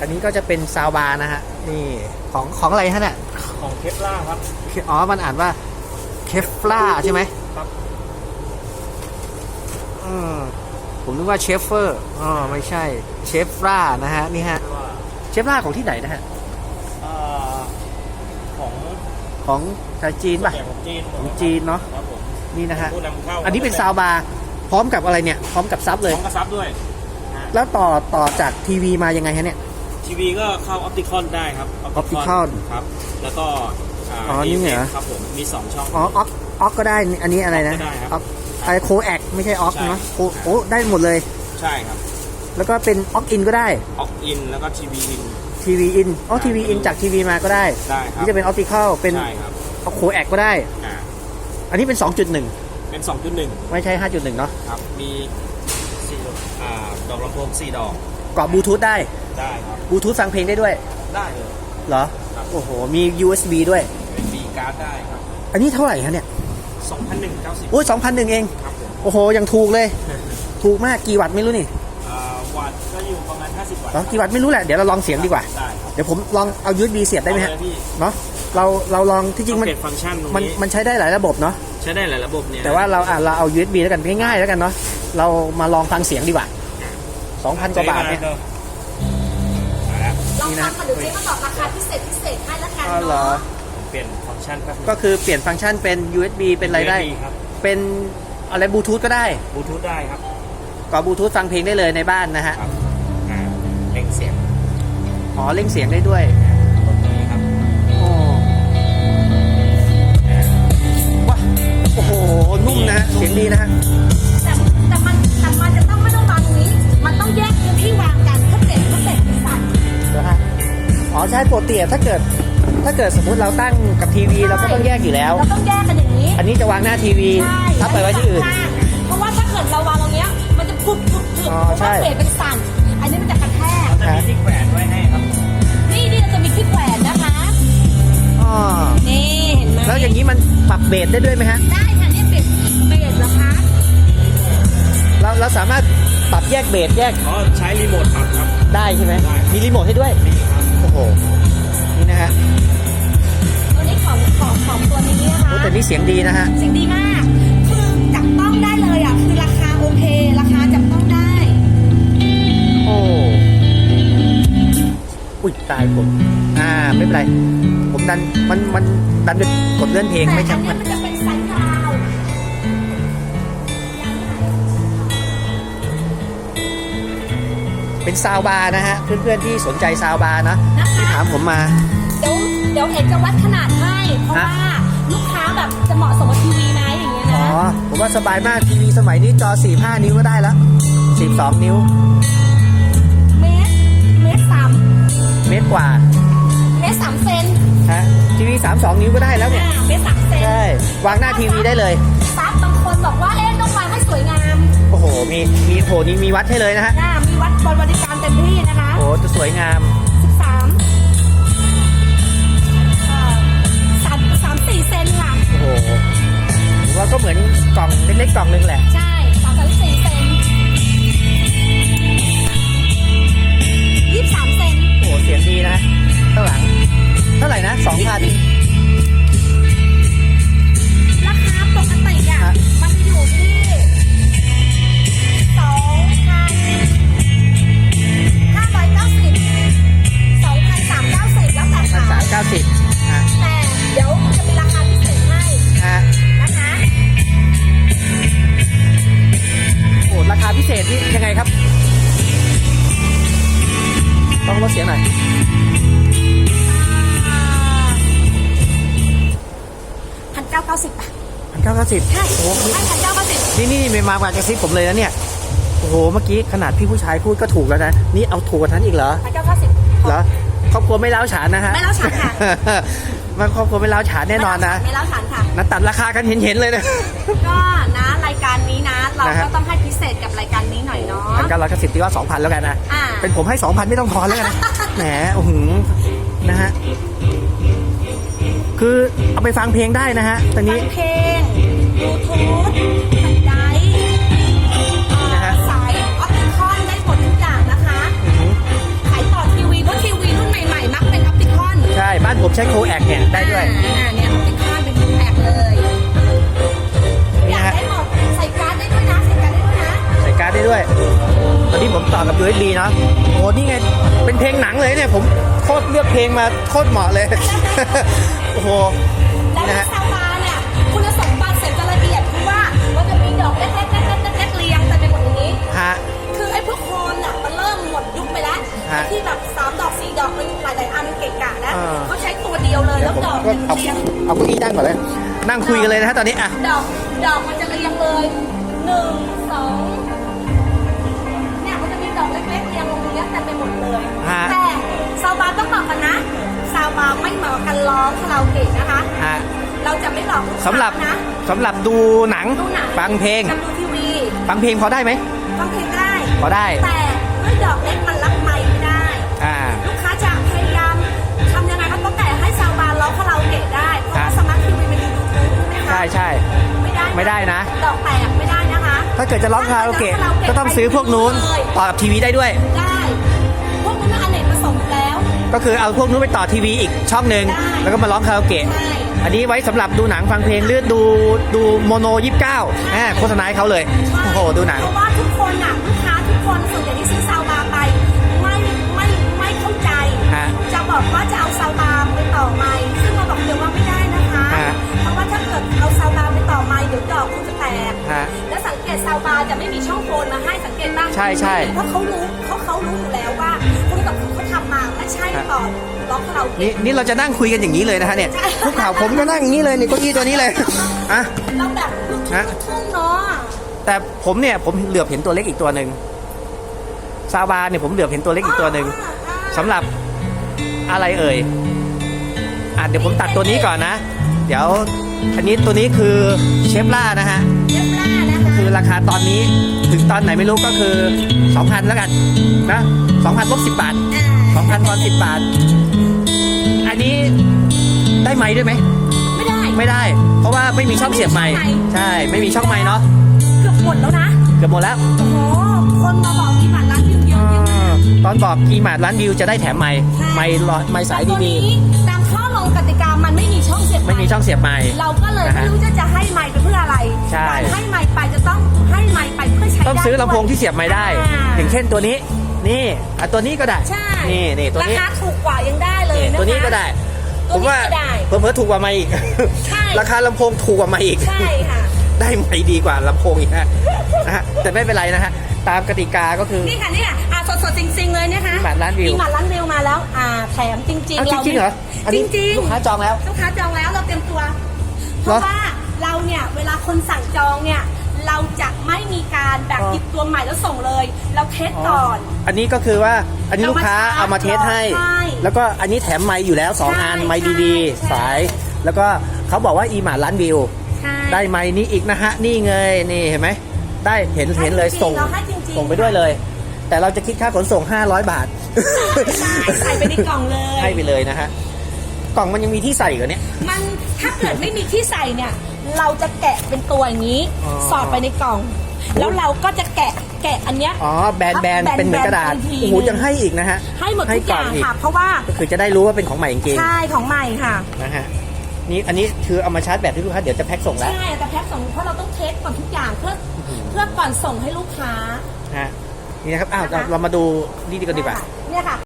อันนี้ก็จะเป็นซาวบาร์นะฮะ นี่ของของอะไรฮะเนี่ยของเคปล่าครับ อ๋อ มันอ่านว่าเคฟลาใช่ไหมครับอืมผมนึกว่าเชฟเฟอร์อ๋อไม่ใช่เชฟลานะฮะ นี่ฮะเรียกว่าเชฟลาของที่ไหนนะฮะเอ่อของของชาวจีนป่ะแก่ของจีนของจีนเนาะครับผมนี่นะฮะผู้นำเข้าอันนี้เป็นซาวบาร์พร้อมกับอะไรเนี่ย พร้อมกับซับพเลยร้อมกระซับด้วย แล้วต่อต่อจากทีวีมายังไงฮะเนี่ย ทีวีก็เข้าออปติคอนได้ครับ Opticon ครับ แล้วก็า อ๋อนี่เหรอครับผม มีสองช่อง อ๋อออกออกก็ได้อันนี้อะไรนะก็ได้ครับออกอะไรโคแอคไม่ใช่ออกใช่ เนาะโคโอ้ได้หมดเลย ใช่ครับแล้วก็เป็นออกอินก็ได้ออกอินแล้วก็ทีวีอิน ทีวีอินอ๋อทีวีอินจากทีวีมาก็ได้ได้ครับนี่จะเป็นออปติคอลเป็นใช่ครับโคแอคก็ได้ อ่าอันนี้เป็น 2.1 เป็นสองจุดหนึ่งไม่ใช่ 5.1 เนาะ ครับ มีสี่อ่าดอกลำโพงสี่ดอก เกาะบลูทูธได้ได้ครับบลูทูธฟังเพลงได้ด้วย ได้เลย เหรอ ครับ โอ้โห มี USB ด้วย เป็นบีการ์ดได้ครับอันนี้เท่าไหร่ฮะเนี่ยสองพันหนึ่งเก้าสิบโอ้ย2,001 เอง ครับผมโอ้โห ยังถูกเลย ถูกมากกี่วัตต์ไม่รู้นี่อ่าวัตต์ก็อยู่ประมาณ50วัตต์เหรอกี่วัตต์ไม่รู้แหละ เดี๋ยวเราลองเสียงดีกว่า ได้ครับเดี๋ยวผมลองเอา USB เสียบได้ไหมฮะ เอาเลยพี่เนาะเราเราลองที่จริงมันเปลี่ยนฟังก์ชันตรงมันนี้มันใช้ได้หลายระบบเนาะ ใช้ได้หลายระบบเนี่ยแต่ว่าเราอะเราเอา USB แล้วกันง่ายๆแล้วกันเนาะ เรามาลองฟังเสียงดีกว่า 2,000กว่าบาทเนี่ยมาแล้วลองฟังค่ะเดี๋ยวเจ๊มาบอกราคาพิเศษพิเศษให้ละกันอ๋อเหรอ เนาะเปลี่ยนฟังก์ชันแป๊บนึงก็คือเปลี่ยนฟังก์ชันเป็น USB เป็นอะไรได้ USB ครับเป็นอะไรบลูทูธก็ได้บลูทูธได้ครับก็บลูทูธฟังเพลงได้เลยในบ้านนะฮะครับอ่าเร่งเสียงอ๋อเร่งเสียงได้ด้วยตรงนี้ครับโอ้ว้าโอ้โห นุ่มนะฮะเสียงดีนะฮะแต่แต่มันแต่มันจะต้อง อ๋อใช่ปกติอะถ้าเกิด ถ้าเกิดสมมุติเราตั้งกับทีวีเราก็ต้องแยกอยู่แล้ว เราต้องแยกกันอย่างนี้อันนี้จะวางหน้าทีวีใช่ทับไปไว้ที่อื่น เพราะว่าถ้าเกิดเราวางตรงเนี้ย มันจะพุบพุบพุบอ๋อเพราะใช่ ว่าเศษเป็นสั่น อันนี้มันจะกระแทก จะมีที่แขวนไว้ให้ครับ นี่นี่เราจะมีที่แขวนนะคะ อ๋อนี่เห็นไหมแล้วอย่างนี้มันปรับเบสได้ด้วยไหมฮะได้ค่ะเนี่ยเบสเบสเหรอคะ เราเราสามารถปรับแยกเบสแยก อ๋อ ใช้รีโมทปรับครับได้ใช่ไหมได้มีรีโมทให้ด้วยนี่ครับโอ้โห นี่นะฮะตัวนี้ของของของตัวนี้นะคะโอ้แต่นี่เสียงดีนะฮะ เสียงดีมาก คือจับต้องได้เลยอะ คือราคาโอเค ราคาจับต้องได้ โอ้อุ้ยตายผม อ่า ไม่เป็นไร ผมดัน มัน มัน ดันไปกดเลื่อนเพลงแต่ไม่อัใช่นนี้มัน เป็นซาวบาร์นะฮะ เพื่อนๆที่สนใจซาวบาร์นะนะคะถามผมมา เดี๋ยวเดี๋ยวเอกจะวัดขนาดให้ เพราะฮะ ว่าลูกค้าแบบจะเหมาะสมกับทีวีไหมอย่างเงี้ยอ๋อนะผมว่าสบายมากทีวีสมัยนี้จอ 45 นิ้วก็ได้แล้ว12 นิ้ว เมตร เมตรสามเมตรกว่าเมตรสามเซนฮะทีวี 32 นิ้วก็ได้แล้วเนี่ย อ่าเมตรสามเซนใช่ วางหน้าทีวีได้เลย ซับบางคนบอกว่าเอ๊ะต้องวางให้สวยงามโอ้โห มีมีโหนี่มีวัดให้เลยนะฮะ อ่ามี วัดบริการเต็มที่นะคะโอ้จะสวยงามสิบสามสามสามสี่เซนค่ะ โอ้โหผมว่าก็เหมือนกล่องเล็กๆกล่องนึงแหละ ใช่สามสามสี่เซนยี่สิบสามเซนโอ้โหเสียงดีนะข้างหลัง เท่าไหร่นะ2,000ราคาปกติอะ ฮะ มันจะอยู่ที่ ดเสียงหน่อยพันเก้าเก้าสิบอะพันเก้าเก้าสิบใช่โอ้โหให้พันเก้าเก้าสิบนี่นี่ไม่มากกว่ากระซิบผมเลยนะเนี่ย โอ้โห เมื่อกี้ขนาดพี่ผู้ชายพูดก็ถูกแล้วนะ นี่เอาถูกกว่านั้นอีกเหรอพันเก้าเก้าสิบเหรอครอบครัวไม่เล้าวฉานนะฮะ ไม่เล้าฉานค่ะ มันครอบครัวไม่เล้าวฉานแน่นอนนะไม่เล่าฉันค่ะนัดตัดราคากันเห็นๆเลยนะ ก็นะรายการนี้นะ เรานะฮะ ก็ต้องให้พิเศษกับรายการนี้หน่อยเนาะพันเก้าร้อยเก้าสิบตีว่าสองพันแล้วกันนะ อ่า เป็นผมให้สองพันไม่ต้องทอนแล้วกันนะ แหมโอ้โหนะฮะ คือเอาไปฟังเพลงได้นะฮะ ตอนฟันี้ งเพลงบ ใช้โคแอกเนี่ยได้ด้วย อ่าเนี่ยติดข้างเป็นแพ็คเลยนี่อยากฮะได้หมดใส่การ์ดได้ด้วยนะใส่การ์ดได้ด้วยนะใส่การ์ดได้ด้วย ตอนนี้ผมต่อกับ USB เนาะโอ้โหนี่ไง เป็นเพลงหนังเลยเนี่ย ผมโคตรเลือกเพลงมาโคตรเหมาะเลย โอ้โห แล้วนี่นะในฮะ ซาวบาร์เนี่ยคุณสมบัติเสร็จจะละเอียดคือว่ามันจะมีดอกเล็กๆๆๆๆๆเรียงแต่เป็นหมดอย่างนี้ ฮะ คือไอ้พวกโคนอะมันเริ่มหมดยุคไปแล้วฮะไอ้ที่แบบสามดอกสี่ดอกมันหลายๆ อันมันเกะกะนะอ่า เขาใช้ตัวเดียวเลยแล้วดอกหก็นึ่งเอาเรียงเอาเก้าอี้นั่งก่อนเลย นั่งคุยกันเลยนะฮะตอนนี้อะดอกดอกมันจะเรียงเลยหนึ่งสองเนี่ยมันจะมีดอกเล็กๆเรียงลงตรงเนี้ยเต็มไปหมดเลย ฮะแต่ซาวบาร์ต้องบอกกันนะซาวบาร์ไม่เหมาะกันร้องคาราโอเกะนะคะ ฮะเราจะไม่หลอกลูกค้าสำหรับนะสำหรับดูหนังดูหนังฟังเพลงกับดูทีวีฟังเพลงพอได้ไหมฟังเพลงได้ พอได้ แต่ด้วยดอกเล็กมันรับ ใช่ไหมคะใช่ใช่ไม่ได้ไม่ได้นะดอกแตกไม่ได้นะคะถ้าเกิดจะร้องคาราโอเกะก็ต้องซื้อพวกนู้นต่อกับทีวีได้ด้วย ได้พวกนั้นอเนกประสงค์อยู่แล้ว ก็คือเอาพวกนู้นไปต่อทีวีอีกช่องหนึ่งได้แล้วก็มาร้องคาราโอเกะใช่อันนี้ไว้สำหรับดูหนังฟังเพลงหรือดูดูโมโนยี่สิบเก้าโฆษณาให้เขาเลยโอ้โหดูหนังเพราะว่าทุกคนอะลูกค้าทุกคนส่วนใหญ่ที่ซื้อ ใช่ใช่เพราะเขารู้เขาเขารู้อยู่แล้วว่าคุณกับคุณเขาทำมาไม่ใช่ฮะต่อร้องคาราโอนี่เกะนี่เราจะนั่งคุยกันอย่างนี้เลยนะฮะเนี่ยพวกข่าวผมก็นั่งอย่างนี้เลยนี่เก้าอี้ตัวนี้เลยอะเราแบบลูกทุ่งฮะลูกทุ่งเนาะแต่ผมเนี่ยผมเหลือบเห็นตัวเล็กอีกตัวหนึ่งซาบาเนี่ยผมเหลือบเห็นตัวเล็กอีกตัวหนึ่งสำหรับอะไรเอ่ยอะเดี๋ยวผมตัดตัวนี้ก่อนนะ เดี๋ยวอันนี้ตัวนี้คือเชฟล่านะฮะ ราคาตอนนี้ถึงตอนไหนไม่รู้ก็คือ 2,000แล้วกันนะ2,000ลบ10 บาท 2,000ทอน10 บาท อันนี้ได้ไหมด้วยไหม ไม่ได้ไม่ได้ เพราะว่าไม่มีช่องเสียบไม้ไม่มีช่องไมค์ใช่ ไม่มีช่องไม้เนาะเกือบหมดแล้วนะเกือบหมดแล้ว โอ้โหคนมาบอกมีบัตรร้านวิวเยอะเยอะมากตอนบอกกีมาดร้านวิวจะได้แถมไม้ไม้ลอยไม้สายแต่ตัวดีนี้ มีช่องเสียบๆไม่มีช่องเสียบไม้เราก็เลยนะไม่ฮะรู้จะจะให้ไมค์ไปเพื่ออะไรใช่การให้ไมค์ไปจะต้องให้ไมค์ไปเพื่อใช้ต้องได้ซื้อลำโพงด้วยที่เสียบไม้ได้อ่าอย่างเช่นตัวนี้นี่อะตัวนี้ก็ได้ใช่นี่นี่ตัวนี้ราคาถูกกว่ายังได้เลยนี่นะคะตัวนี้ก็ได้ตัผวมนี้ว่าก็ได้เพิ่มเพิ่ถูกกว่าไม้อีกใช่ราคาลำโพงถูกกว่าไม้อีกใช่ค่ะ ได้ไหมดีกว่าลำโพงอีกฮะนะฮะแต่ไม่เป็นไรนะฮะตามกติกาก็คือ นี่ค่ะนี่ค่ะอะสดๆจริง ๆ เลยนะคะมีบัตรร้านวิว มีบัตรร้านวิวมาแล้วอ่าแถมจริงอ้าวๆจริงๆเหรออันจนี้ริงๆ ลูกค้าจองแล้ว ลูกค้าจองแล้วเราเตรียมตัว เพเหรอราะว่าเราเนี่ยเวลาคนสั่งจองเนี่ย เราจะไม่มีการแบบอ๋อ หยิบตัวใหม่แล้วส่งเลย เราเทสก่อน อันนี้ก็คือว่าอันนี้ลูกค้าเอามาเทสให้ ใช่แล้วก็อันนี้แถมไม้อยู่แล้วสองใช่อันไม้ดีใช่ ๆ สาย แล้วก็เขาบอกว่าอีหมาล้านวิวใช่ ได้ไม้นี้อีกนะฮะ นี่เงยนี่เห็นไหมได้เห็นเห็นเลยให้จริงๆส่งเราให้จริงๆ ส่งไปด้วยเลย แต่เราจะคิดค่าขนส่ง 500 บาทใช่ใส่ไปในกล่องเลย ให้ไปเลยนะฮะกล่องมันยังมีที่ใส่เหรอเนี่ย มันถ้าเกิดไม่มีที่ใส่เนี่ย เราจะแกะเป็นตัวอย่างนี้ อ๋อ สอดไปในกล่อง แล้วเราก็จะแกะแกะอันเนี้ย อ๋อแบนแบนแบนๆเป็นเหมือนกระดาษแบนๆที โอ้โหยังให้อีกนะฮะให้หมดทุกอกล่ย่างอีกค่ะ เพราะว่าก็คือจะได้รู้ว่าเป็นของใหม่จริงใช่ของใหม่ค่ะ ๆนะฮะ นี่อันนี้คือเอามาชาร์จแบตให้ลูกค้าเดี๋ยวจะแพ็คส่งแล้ว ใช่แต่แพ็คส่งเพราะเราต้องเทสก่อนทุกอย่างเพื่อเพื่อก่อนส่งให้ลูกค้าฮะ นี่นะครับ อ้าวเราเรามาดูนี่ดีกันดีกว่า เนี่ยค่ะ